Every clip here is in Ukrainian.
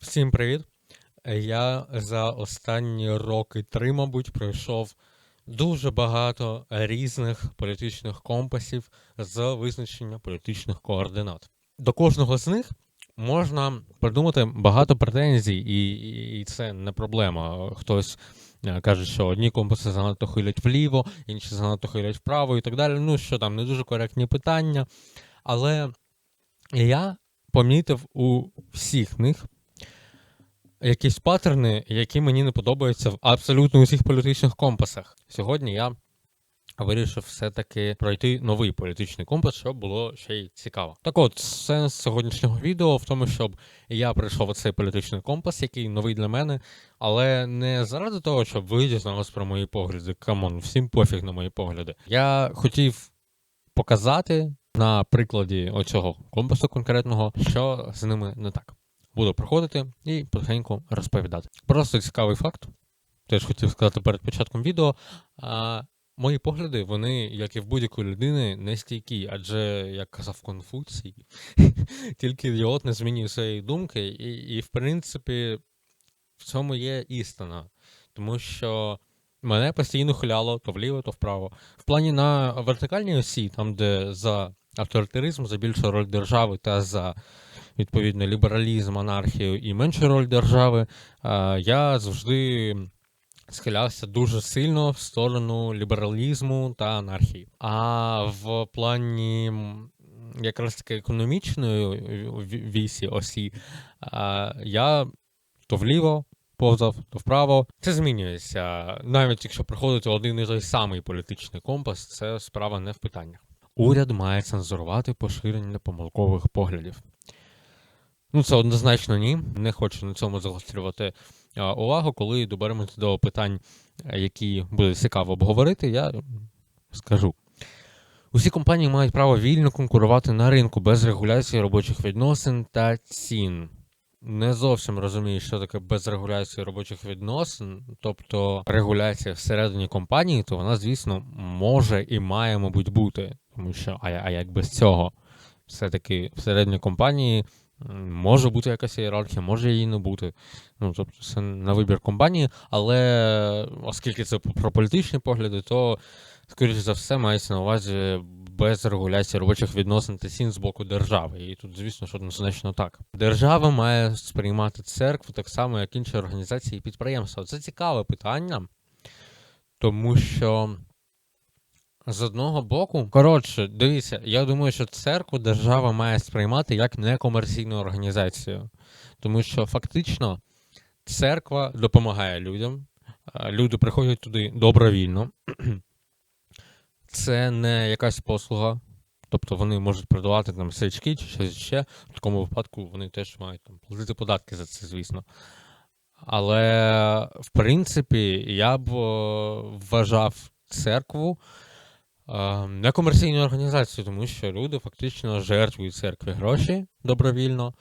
Всім привіт! Я за останні роки три, мабуть, пройшов дуже багато різних політичних компасів з визначення політичних координат. До кожного з них можна придумати багато претензій, і, і, це не проблема. Хтось е, каже, що одні компаси занадто хилять вліво, інші занадто хилять вправо і так далі. Ну що там, не дуже коректні питання. Але я помітив у всіх них якісь паттерни, які мені не подобаються в абсолютно усіх політичних компасах. Сьогодні я вирішив все-таки пройти новий політичний компас, щоб було ще й цікаво. Так от, сенс сьогоднішнього відео в тому, щоб я прийшов у цей політичний компас, який новий для мене, але не заради того, щоб ви дізналися про мої погляди. Камон, всім пофіг на мої погляди. Я хотів показати на прикладі оцього компасу конкретного, що з ними не так. Буду проходити і потихеньку розповідати. Просто цікавий факт. Теж хотів сказати перед початком відео. А, Мої погляди, вони, як і в будь-якої людини, не стійкі, адже, як казав Конфуцій, тільки ідіот не змінює своєї думки, і, і, в принципі, в цьому є істина. Тому що мене постійно хиляло то вліво, то вправо. В плані на вертикальній осі, там, де за авторитаризм, за більшу роль держави та за відповідно лібералізм, анархію і меншу роль держави, я завжди схилявся дуже сильно в сторону лібералізму та анархії. А в плані якраз таки економічної вісі осі я то вліво. Повзав, то вправо. Це змінюється. Навіть якщо приходити один і той самий політичний компас, це справа не в питаннях. Уряд має цензурувати поширення помилкових поглядів. Ну, це однозначно ні. Не хочу на цьому загострювати увагу, коли доберемося до питань, які буде цікаво обговорити, я скажу. Усі компанії мають право вільно конкурувати на ринку без регуляції робочих відносин та цін. Не зовсім розумію, що таке без регуляції робочих відносин, тобто регуляція всередині компанії, то вона, звісно, може і має, мабуть, бути. Тому що, а, а як без цього, все-таки всередині компанії Може бути якась ієрархія, може її не бути. Ну, тобто це на вибір компанії, але оскільки це про політичні погляди, то, скоріше за все, мається на увазі без регуляції робочих відносин та цін з боку держави. І тут, звісно, що однозначно так. Держава має сприймати церкву так само, як інші організації і підприємства. Це цікаве питання, тому що. З одного боку, коротше, дивіться, я думаю, що церкву держава має сприймати як некомерційну організацію, тому що фактично церква допомагає людям, люди приходять туди добровільно. Це не якась послуга, тобто вони можуть продавати там свічки чи щось ще. В такому випадку вони теж мають там платити податки за це, звісно. Але в принципі я б вважав церкву некомерційну організацію, тому що люди фактично жертвують церкві гроші добровільно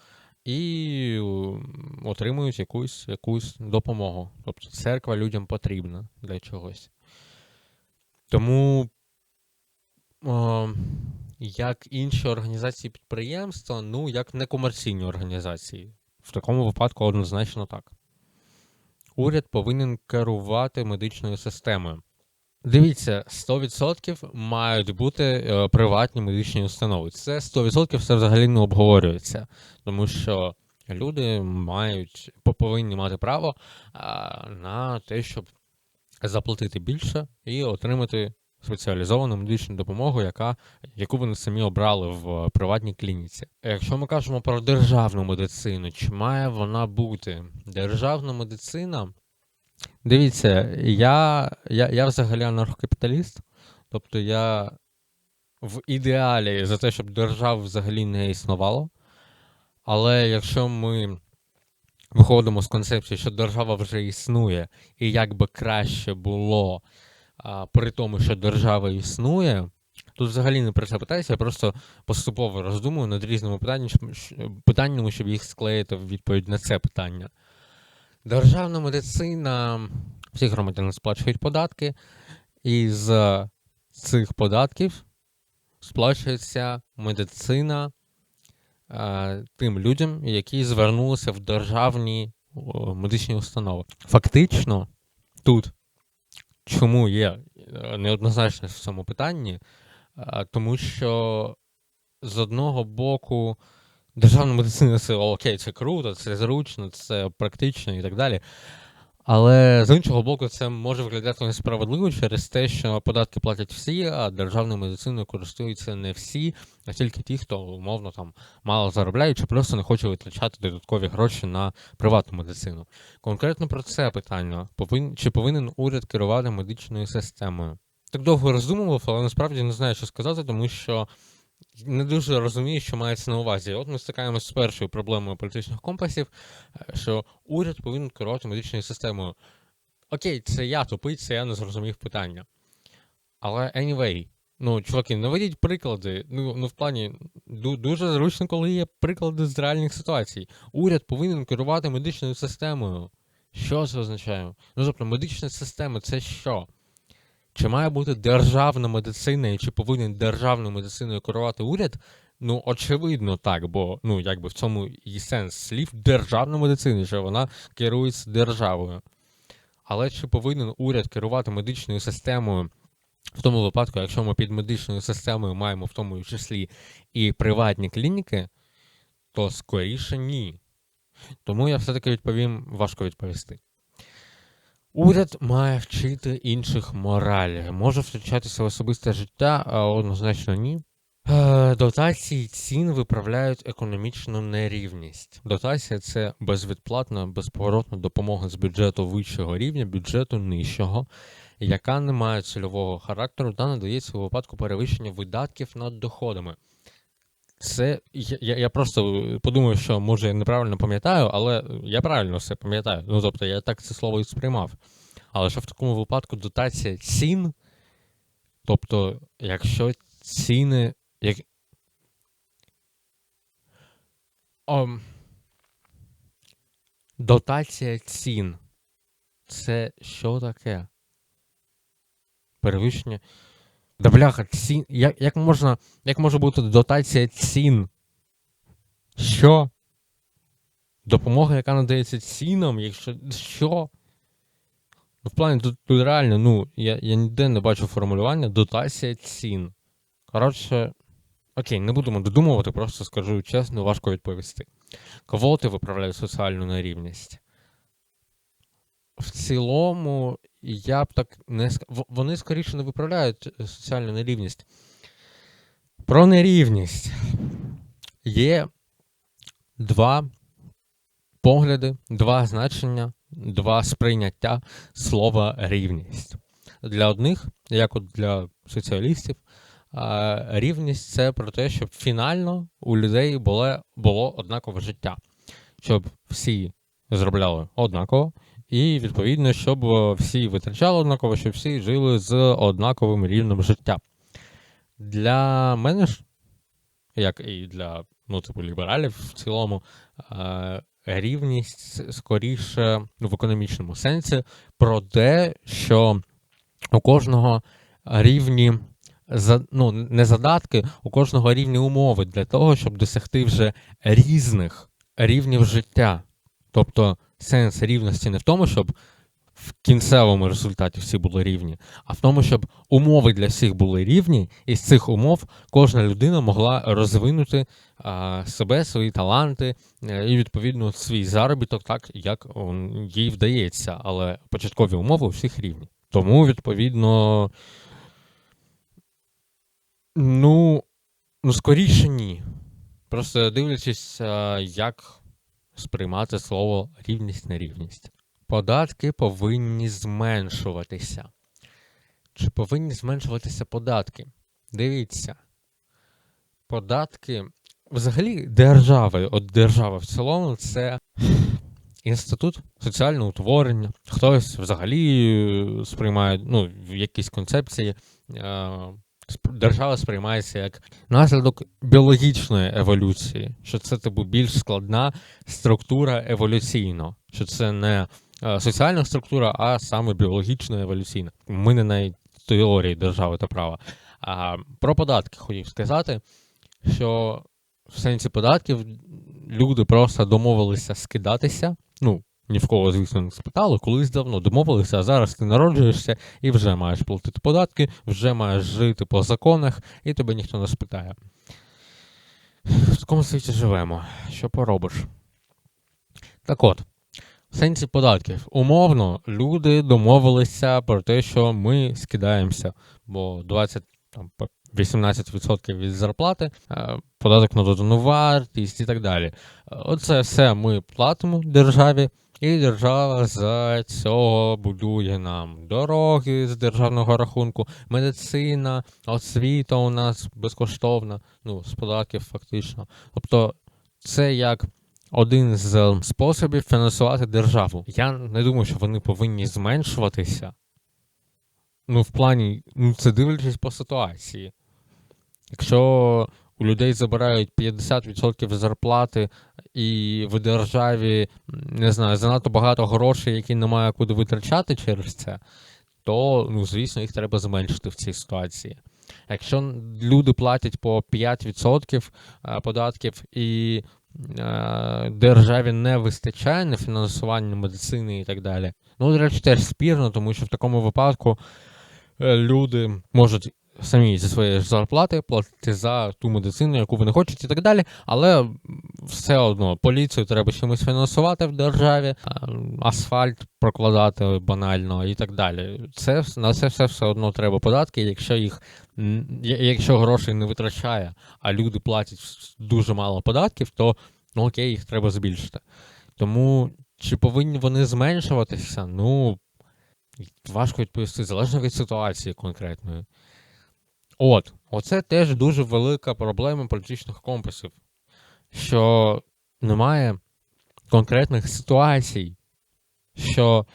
і отримують якусь якусь допомогу. Тобто церква людям потрібна для чогось. Тому, як інші організації підприємства, ну, як некомерційні організації. В такому випадку однозначно так. Уряд повинен керувати медичною системою. Дивіться, 100% мають бути е, приватні медичні установи. Це 100% все взагалі не обговорюється, тому що люди мають повинні мати право на те, щоб заплатити більше і отримати спеціалізовану медичну допомогу, яка, яку вони самі обрали в приватній клініці. Якщо ми кажемо про державну медицину, чи має вона бути державна медицина? Дивіться, я я, я взагалі анархокапіталіст, тобто я в ідеалі за те, щоб держав взагалі не існувало. Але якщо ми виходимо з концепції, що держава вже існує, і як би краще було а, при тому, що держава існує, тут взагалі не про це питаюся, я просто поступово роздумую над різними питаннями, щоб їх склеїти в відповідь на це питання. Державна медицина, всі громадяни сплачують податки, і з цих податків сплачується медицина е, тим людям, які звернулися в державні медичні установи. Фактично, тут чому є е, неоднозначність в цьому питанні, е, тому що з одного боку. Державна медицина це окей, це круто, це зручно, це практично і так далі. Але з іншого боку, це може виглядати несправедливо через те, що податки платять всі, а державною медициною користуються не всі, а тільки ті, хто умовно там мало заробляють, чи просто не хоче витрачати додаткові гроші на приватну медицину. Конкретно про це питання: чи повинен уряд керувати медичною системою? Так довго роздумував, але насправді не знаю, що сказати, тому що не дуже розумію, що мається на увазі. От ми стикаємося з першою проблемою політичних компасів, е, що уряд повинен керувати медичною системою. Окей, це я тупий, це я не зрозумів питання. Але anyway, ну, чуваки, наведіть приклади. Ну, ну в плані дуже зручно, коли є приклади з реальних ситуацій. Уряд повинен керувати медичною системою. Що це означає? Ну, тобто, медична система це що? Чи має бути державна медицина і чи повинен державною медициною керувати уряд? Ну, очевидно, так, бо ну, якби в цьому і сенс слів державна медицина, що вона керується державою. Але чи повинен уряд керувати медичною системою в тому випадку, якщо ми під медичною системою маємо в тому числі і приватні клініки, то скоріше ні. Тому я все-таки відповім, важко відповісти. Уряд має вчити інших моралі. Може втручатися в особисте життя, а однозначно ні. Е, дотації цін виправляють економічну нерівність. Дотація це безвідплатна, безповоротна допомога з бюджету вищого рівня, бюджету нижчого, яка не має цільового характеру та надається у випадку перевищення видатків над доходами. Це я я просто подумав, що може я неправильно пам'ятаю, але я правильно все пам'ятаю. Ну тобто я так це слово і сприймав. Але що в такому випадку дотація цін, тобто, якщо ціни. Як... О, дотація цін. Це що таке? Перевищення. Да бляха, цін. Як як, можна. Як може бути дотація цін? Що? Допомога, яка надається цінам, якщо. Що? Ну, в плані тут, тут реально, ну, я я ніде не бачу формулювання дотація цін. Коротше, окей, не будемо додумувати, просто скажу чесно, важко відповісти. Квоти виправляють соціальну нерівність. В цілому, я б так не Вони скоріше не виправляють е, соціальну нерівність. Про нерівність. Є два погляди, два значення, два сприйняття слова рівність. Для одних, як от для соціалістів, рівність це про те, щоб фінально у людей було, було однакове життя, щоб всі зробляли однаково. І, відповідно, щоб е, всі витрачали однаково, щоб всі жили з однаковим рівнем життя. Для мене ж, як і для ну, типу, лібералів в цілому, е, рівність скоріше в економічному сенсі про те, що у кожного рівні ну, не задатки, у кожного рівні умови для того, щоб досягти вже різних рівнів життя. Тобто сенс рівності не в тому, щоб в кінцевому результаті всі були рівні, а в тому, щоб умови для всіх були рівні, і з цих умов кожна людина могла розвинути себе, свої таланти е, і, відповідно, свій заробіток так, як їй вдається. Але початкові умови у всіх рівні. Тому, відповідно, ну, ну скоріше ні. Просто дивлячись, як сприймати слово рівність нерівність. Податки повинні зменшуватися. Чи повинні зменшуватися податки? Дивіться. Податки взагалі держави, от держава в цілому, це інститут соціального утворення. Хтось взагалі сприймає ну, якісь концепції держава сприймається як наслідок біологічної еволюції, що це типу більш складна структура еволюційно, що це не е, соціальна структура, а саме біологічна еволюційна. Ми не на теорії держави та права. А про податки хотів сказати, що в сенсі податків люди просто домовилися скидатися. Ну, ні в кого, звісно, не спитали, колись давно домовилися, а зараз ти народжуєшся і вже маєш платити податки, вже маєш жити по законах, і тебе ніхто не спитає. В такому світі живемо. Що поробиш? Так от, в сенсі податків. Умовно, люди домовилися про те, що ми скидаємося, бо 20 там, 18% від зарплати, е, податок на додану вартість і так далі. Оце все ми платимо державі, і держава за цього будує нам дороги з державного рахунку, медицина, освіта у нас безкоштовна, ну, з податків фактично. Тобто це як один з способів фінансувати державу. Я не думаю, що вони повинні зменшуватися. Ну, в плані, ну, це дивлячись по ситуації. Якщо у людей забирають 50% зарплати, і в державі, не знаю, занадто багато грошей, які немає куди витрачати через це, то, ну, звісно, їх треба зменшити в цій ситуації. Якщо люди платять по 5% податків і е, державі не вистачає на фінансування медицини і так далі, ну, до речі, теж спірно, тому що в такому випадку е, люди можуть самі зі своєї зарплати платити за ту медицину, яку вони хочуть, і так далі. Але все одно поліцію треба чимось фінансувати в державі, асфальт прокладати банально і так далі. Це на це все все одно треба податки, якщо їх якщо грошей не витрачає, а люди платять дуже мало податків, то ну окей, їх треба збільшити. Тому чи повинні вони зменшуватися? Ну важко відповісти, залежно від ситуації конкретної. От, оце теж дуже велика проблема політичних компасів, що немає конкретних ситуацій, що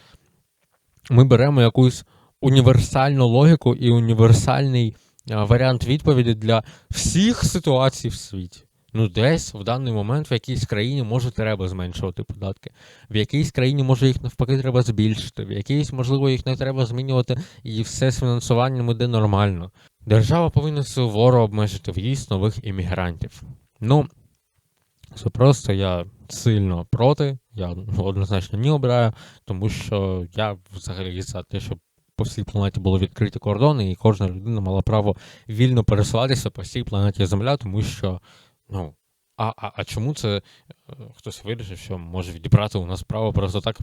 ми беремо якусь універсальну логіку і універсальний варіант відповіді для всіх ситуацій в світі. Ну, десь в даний момент в якійсь країні може треба зменшувати податки, в якійсь країні може їх навпаки треба збільшити, в якійсь, можливо, їх не треба змінювати, і все з фінансуванням іде нормально. Держава повинна суворо обмежити в'їзд нових іммігрантів. Ну, це просто я сильно проти, я однозначно не обираю, тому що я взагалі за те, щоб по всій планеті були відкриті кордони, і кожна людина мала право вільно пересуватися по всій планеті Земля, тому що, ну. А а, а чому це е, хтось вирішив, що може відібрати у нас право просто так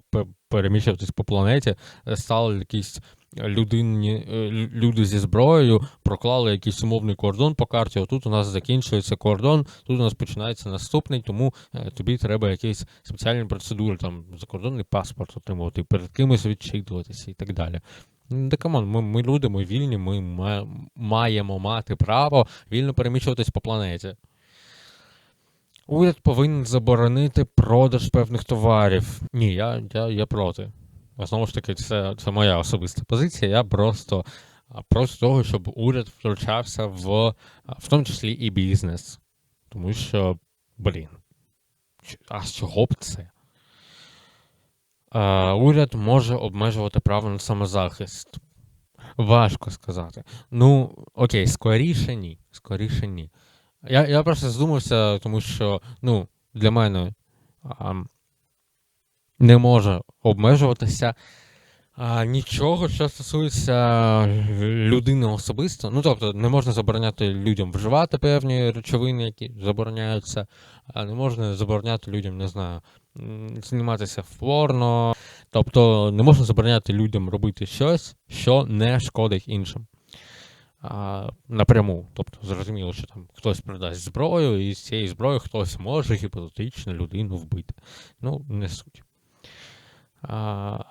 переміщуватись по планеті, стали якісь людині, е, люди зі зброєю проклали якийсь умовний кордон по карті. Отут у нас закінчується кордон, тут у нас починається наступний, тому е, тобі треба якісь спеціальні процедури, там закордонний паспорт отримувати, перед кимось відчитуватися і так далі. Да камон, ми ми люди, ми вільні, ми маємо мати право вільно переміщуватись по планеті. Уряд повинен заборонити продаж певних товарів. Ні, я я, я проти. Знову ж таки, це це моя особиста позиція. Я просто проти того, щоб уряд втручався в в тому числі і бізнес. Тому що, блін, а з чого б це? Уряд може обмежувати право на самозахист. Важко сказати. Ну, окей, скоріше ні. Скоріше ні. Я я просто задумався, тому що ну, для мене а, не може обмежуватися а, нічого, що стосується людини особисто. Ну, тобто, не можна забороняти людям вживати певні речовини, які забороняються, а не можна забороняти людям, не знаю, зніматися в порно. Тобто, не можна забороняти людям робити щось, що не шкодить іншим а, напряму. Тобто, зрозуміло, що там хтось продасть зброю, і з цієї зброї хтось може гіпотетично людину вбити. Ну, не суть.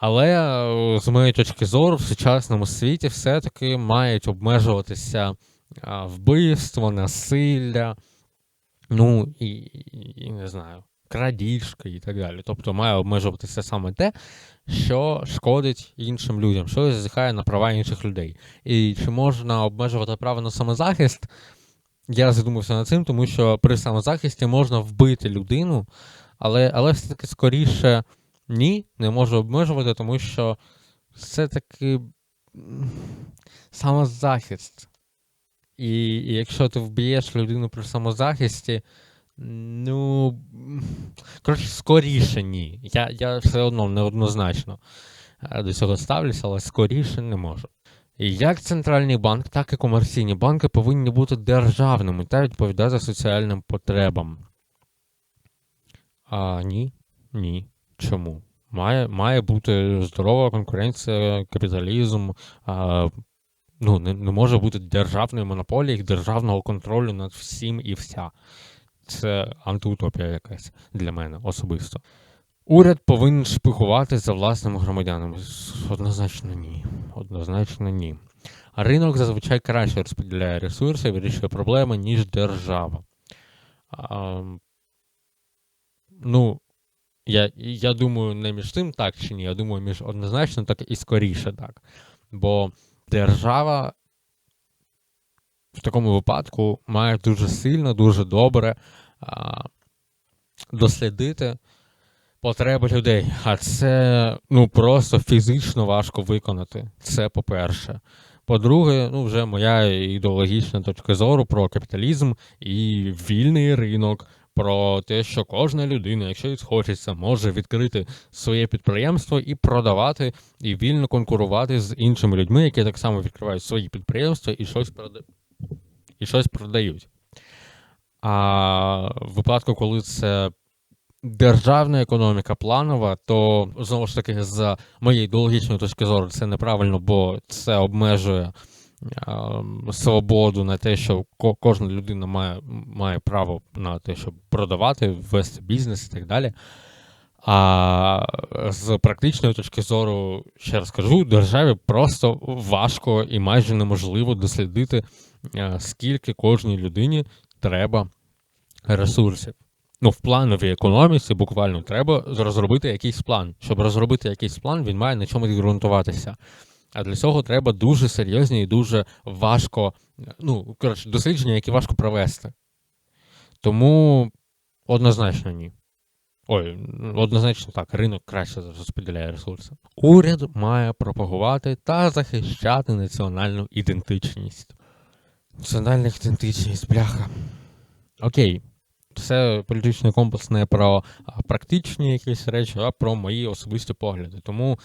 Але з моєї точки зору, в сучасному світі все-таки мають обмежуватися вбивство, насилля, ну і, і не знаю, крадіжка і так далі. Тобто має обмежуватися саме те, що шкодить іншим людям, що зазіхає на права інших людей. І чи можна обмежувати право на самозахист? Я задумався над цим, тому що при самозахисті можна вбити людину, але але все-таки скоріше ні, не можу обмежувати, тому що все-таки самозахист. І, якщо ти вб'єш людину при самозахисті, Ну, коротше, скоріше ні. Я, я все одно неоднозначно е, до цього ставлюся, але скоріше не можу. Як центральний банк, так і комерційні банки повинні бути державними та відповідати соціальним потребам. А ні, ні. Чому? Має, має бути здорова конкуренція, капіталізм. А, ну, не, не може бути державної монополії, державного контролю над всім і вся. Це антиутопія якась для мене особисто. Уряд повинен шпигувати за власними громадянами. Однозначно ні. Однозначно ні. А ринок зазвичай краще розподіляє ресурси вирішує проблеми, ніж держава. А, ну, я, я думаю, не між тим так чи ні. Я думаю, між однозначно так і скоріше так. Бо держава в такому випадку має дуже сильно, дуже добре а, дослідити потреби людей. А це ну просто фізично важко виконати. Це по-перше. По-друге, ну вже моя ідеологічна точка зору про капіталізм і вільний ринок, про те, що кожна людина, якщо їй хочеться, може відкрити своє підприємство і продавати, і вільно конкурувати з іншими людьми, які так само відкривають свої підприємства і щось продають. І щось продають. А в випадку, коли це державна економіка планова, то знову ж таки, з моєї ідеологічної точки зору, це неправильно, бо це обмежує свободу на те, що кожна людина має, має право на те, щоб продавати, вести бізнес і так далі. А з практичної точки зору, ще раз кажу, державі просто важко і майже неможливо дослідити, скільки кожній людині треба ресурсів. Ну, в плановій економіці буквально треба розробити якийсь план. Щоб розробити якийсь план, він має на чомусь ґрунтуватися. А для цього треба дуже серйозні і дуже важко, ну, коротше, дослідження, які важко провести. Тому однозначно ні. Ой, однозначно так, ринок краще розподіляє ресурси. Уряд має пропагувати та захищати національну ідентичність. Національна ідентичність, бляха. Окей. Це політичний компас не про практичні якісь речі, а про мої особисті погляди. Тому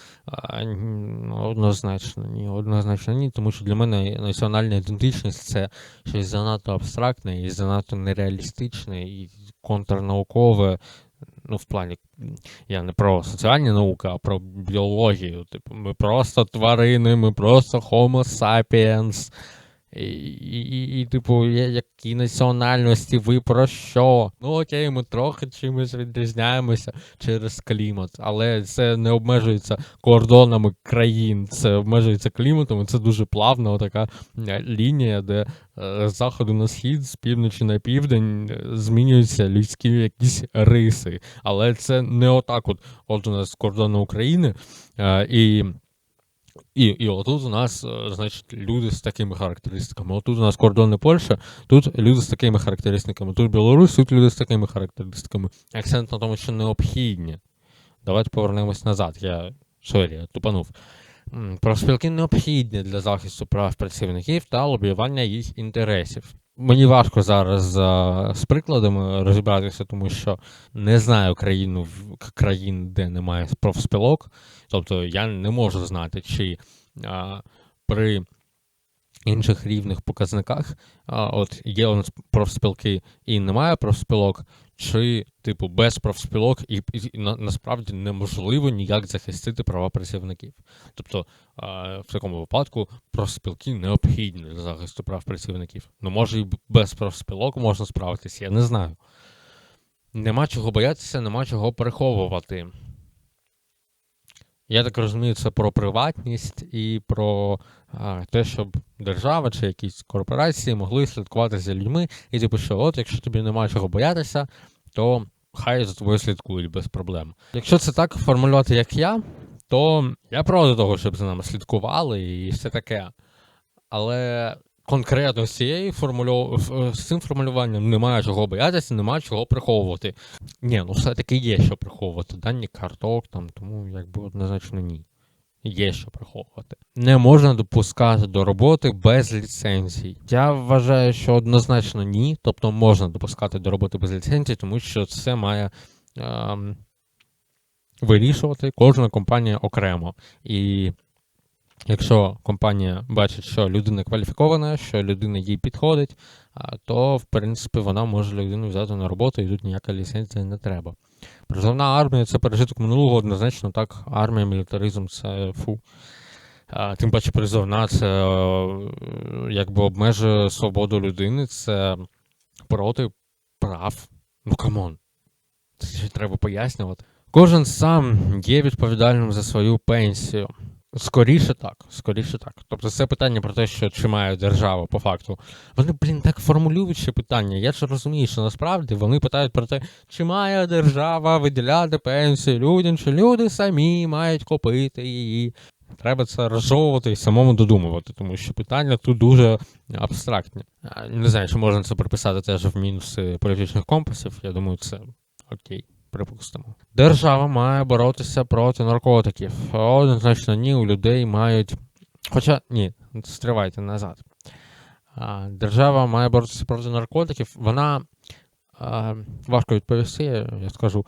однозначно ні, однозначно ні, тому що для мене національна ідентичність це щось занадто абстрактне і занадто нереалістичне і контрнаукове. Ну, в плані, я не про соціальні науки, а про біологію. Типу, ми просто тварини, ми просто Homo sapiens. І, і, і, типу, які національності, ви про що? Ну окей, ми трохи чимось відрізняємося через клімат, але це не обмежується кордонами країн, це обмежується кліматом, і це дуже плавна така е, лінія, де е, з заходу на схід, з півночі на південь е, змінюються людські якісь риси. Але це не отак, от, от у нас кордони України, і і, і отут у нас, е, значить, люди з такими характеристиками. Отут у нас кордони Польща, тут люди з такими характеристиками. Тут Білорусь, тут люди з такими характеристиками. Акцент на тому, що необхідні. Давайте повернемось назад. Я сорі, я тупанув. Профспілки необхідні для захисту прав працівників та лобіювання їх інтересів. Мені важко зараз а, з прикладами розібратися, тому що не знаю країну країн, де немає профспілок. Тобто я не можу знати, чи а, при інших рівних показниках а, от є у нас профспілки і немає профспілок, чи, типу, без профспілок і, і, на, насправді неможливо ніяк захистити права працівників. Тобто а, в такому випадку профспілки необхідні для захисту прав працівників. Ну, може, і без профспілок можна справитися, я не знаю. Нема чого боятися, нема чого переховувати. Я так розумію, це про приватність і про а, те, щоб держава чи якісь корпорації могли слідкувати за людьми, і типу, що от, якщо тобі немає чого боятися, то хай за тобою слідкують без проблем. Якщо це так формулювати, як я, то я проти того, щоб за нами слідкували і все таке. Але конкретно з цією формулю... з цим формулюванням немає чого боятися, немає чого приховувати. Ні, ну все-таки є що приховувати. Дані карток там, тому якби однозначно ні. є що приховувати. Не можна допускати до роботи без ліцензій. Я вважаю, що однозначно ні. Тобто можна допускати до роботи без ліцензій, тому що це має ем, вирішувати кожна компанія окремо. І якщо компанія бачить, що людина кваліфікована, що людина їй підходить, то в принципі вона може людину взяти на роботу і тут ніяка ліцензія не треба. Призовна армія це пережиток минулого, однозначно так. Армія, мілітаризм це фу. Тим паче призовна це е, якби обмежує свободу людини, це проти прав. Ну камон. Це ще треба пояснювати. Кожен сам є відповідальним за свою пенсію. Скоріше так, скоріше так. Тобто це питання про те, що чи має держава по факту. Вони, блін, так формулюють ще питання. Я ж розумію, що насправді вони питають про те, чи має держава виділяти пенсію людям, чи люди самі мають купити її. Треба це розжовувати і самому додумувати, тому що питання тут дуже абстрактні. Не знаю, чи можна це приписати теж в мінуси політичних компасів. Я думаю, це окей. Припустимо. Держава має боротися проти наркотиків. Однозначно, ні, у людей мають. Хоча ні, стривайте назад. Держава має боротися проти наркотиків. Вона важко відповісти, я скажу.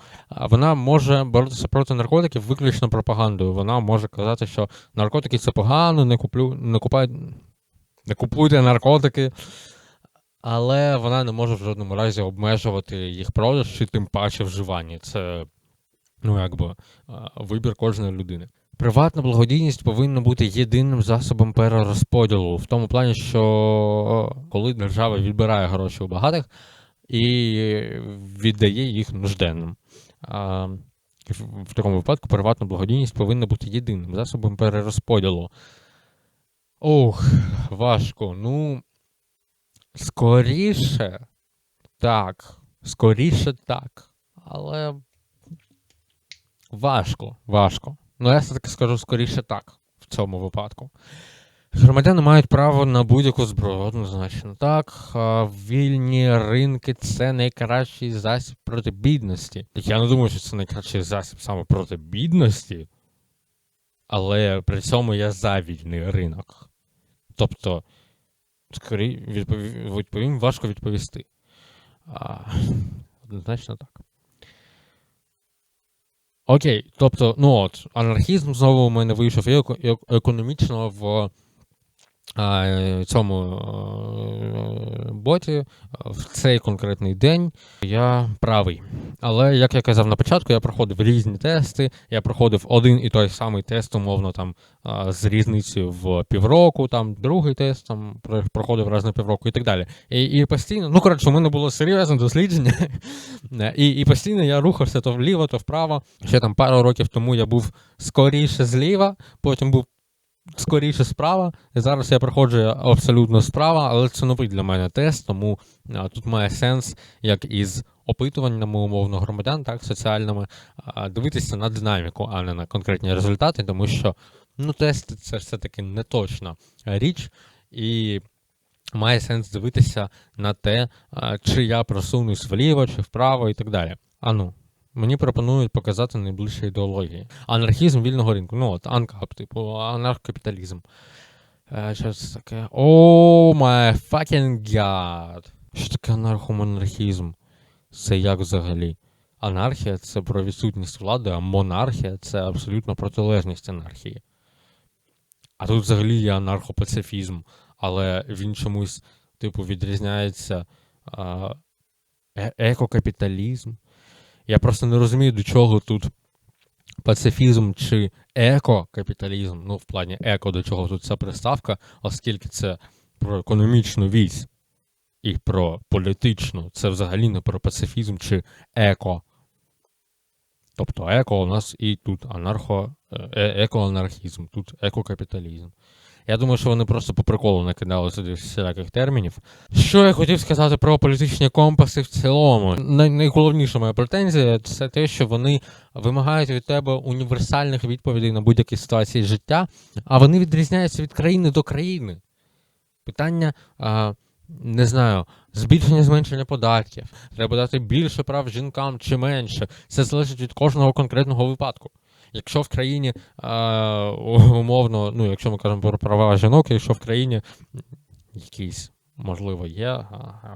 Вона може боротися проти наркотиків виключно пропагандою. Вона може казати, що наркотики це погано, не куплю, не купай, не купуйте наркотики. Але вона не може в жодному разі обмежувати їх продаж чи тим паче вживання. Це ну якби вибір кожної людини. Приватна благодійність повинна бути єдиним засобом перерозподілу, в тому плані, що коли держава відбирає гроші у багатих і віддає їх нужденним. В такому випадку приватна благодійність повинна бути єдиним засобом перерозподілу. Ох, важко. Ну. Скоріше так. Скоріше так. Але важко, важко. Ну, я все-таки скажу скоріше так в цьому випадку. Громадяни мають право на будь-яку зброю, однозначно. Так, вільні ринки це найкращий засіб проти бідності. Я не думаю, що це найкращий засіб саме проти бідності, але при цьому я за вільний ринок. Тобто. Скорі відповім, важко відповісти. А, Однозначно так. Окей, тобто, ну от, анархізм знову у мене вийшов економічно в цьому боті в цей конкретний день я правий. Але, як я казав на початку, я проходив різні тести, я проходив один і той самий тест, умовно, там, з різницею в півроку, там, другий тест там, проходив раз на півроку і так далі. І і постійно, ну, коротше, у мене було серйозне дослідження, і і постійно я рухався то вліво, то вправо. Ще там пару років тому я був скоріше зліва, потім був скоріше справа. І зараз я проходжу абсолютно справа, але це новий для мене тест, тому тут має сенс, як із опитуваннями умовно громадян, так, соціальними, дивитися на динаміку, а не на конкретні результати, тому що ну, тести це все-таки не точна річ. І має сенс дивитися на те, чи я просунусь вліво, чи вправо, і так далі. А ну, Мені пропонують показати найближчі ідеології. Анархізм вільного ринку. Ну от, анкап, типу, анархокапіталізм. Е, що це таке? О, май fucking god. Що таке анархомонархізм? Це як взагалі? Анархія це про відсутність влади, а монархія це абсолютно протилежність анархії. А тут взагалі є анархопацифізм, але він чомусь, типу, відрізняється е екокапіталізм. Я просто не розумію, до чого тут пацифізм чи екокапіталізм, ну, в плані еко, до чого тут ця приставка, оскільки це про економічну вісь і про політичну, це взагалі не про пацифізм чи еко. Тобто еко у нас і тут анархо, е, екоанархізм, тут екокапіталізм. Я думаю, що вони просто по приколу накидали сюди всіляких термінів. Що я хотів сказати про політичні компаси в цілому? Най найголовніша моя претензія це те, що вони вимагають від тебе універсальних відповідей на будь-які ситуації життя, а вони відрізняються від країни до країни. Питання. А, не знаю, збільшення зменшення податків, треба дати більше прав жінкам чи менше. Це залежить від кожного конкретного випадку. Якщо в країні умовно, ну якщо ми кажемо про права жінок, якщо в країні якийсь, можливо, є,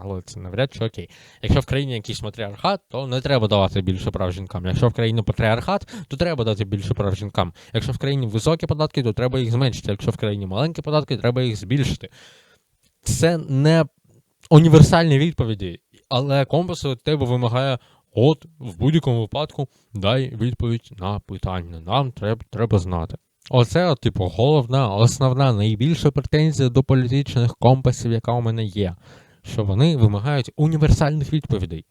але це навряд чи окей. Якщо в країні якийсь матріархат, то не треба давати більше прав жінкам. Якщо в країні патріархат, то треба дати більше прав жінкам. Якщо в країні високі податки, то треба їх зменшити. Якщо в країні маленькі податки, треба їх збільшити. Це не універсальні відповіді, але компас від тебе вимагає. От в будь-якому випадку дай відповідь на питання. Нам треба, треба знати. Оце, типу, головна, основна, найбільша претензія до політичних компасів, яка у мене є, що вони вимагають універсальних відповідей,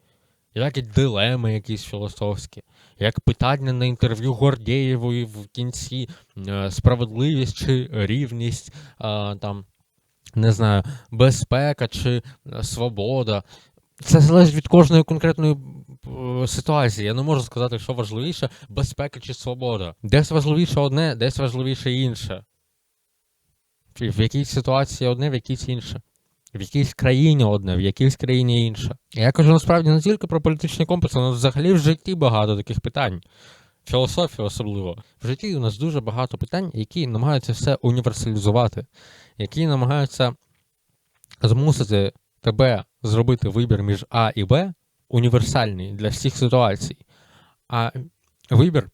як і дилеми якісь філософські, як питання на інтерв'ю Гордєєвої в кінці, е, справедливість чи рівність, е, там, не знаю, безпека чи е, свобода. Це залежить від кожної конкретної е, ситуації. Я не можу сказати, що важливіше безпека чи свобода. Десь важливіше одне, десь важливіше інше. В якійсь ситуації одне, в якійсь інше. В якійсь країні одне, в якійсь країні інше. Я кажу насправді не тільки про політичний компас, але взагалі в житті багато таких питань. Філософія особливо. В житті у нас дуже багато питань, які намагаються все універсалізувати, які намагаються змусити тебе зробити вибір між А і Б універсальний для всіх ситуацій. А вибір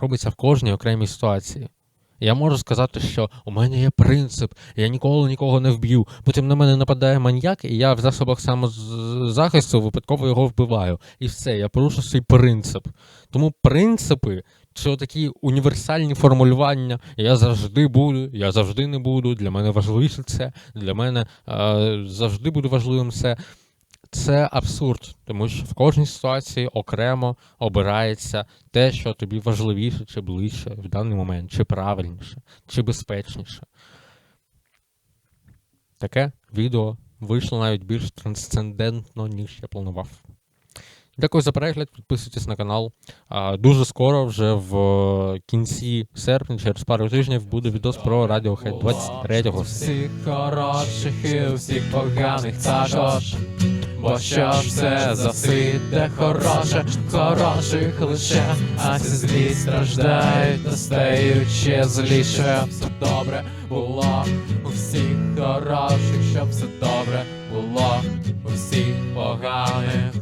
робиться в кожній окремій ситуації. Я можу сказати, що у мене є принцип, я ніколи нікого не вб'ю. Потім на мене нападає маньяк, і я в засобах самозахисту випадково його вбиваю. І все, я порушу свій принцип. Тому принципи чи такі універсальні формулювання я завжди буду, я завжди не буду. Для мене важливіше це, для мене е, завжди буде важливим це. Це абсурд, тому що в кожній ситуації окремо обирається те, що тобі важливіше чи ближче в даний момент, чи правильніше, чи безпечніше. Таке відео вийшло навіть більш трансцендентно, ніж я планував. Дякую за перегляд, підписуйтесь на канал. Дуже скоро, вже в кінці серпня, через пару тижнів, буде відос про Radiohead 23-го. всіх хороших і всіх поганих також. Бо що ж це за світ, де хороше, хороших лише, а всі злі страждають та стають ще зліше. Все добре було у всіх хороших, щоб все добре було у всіх поганих.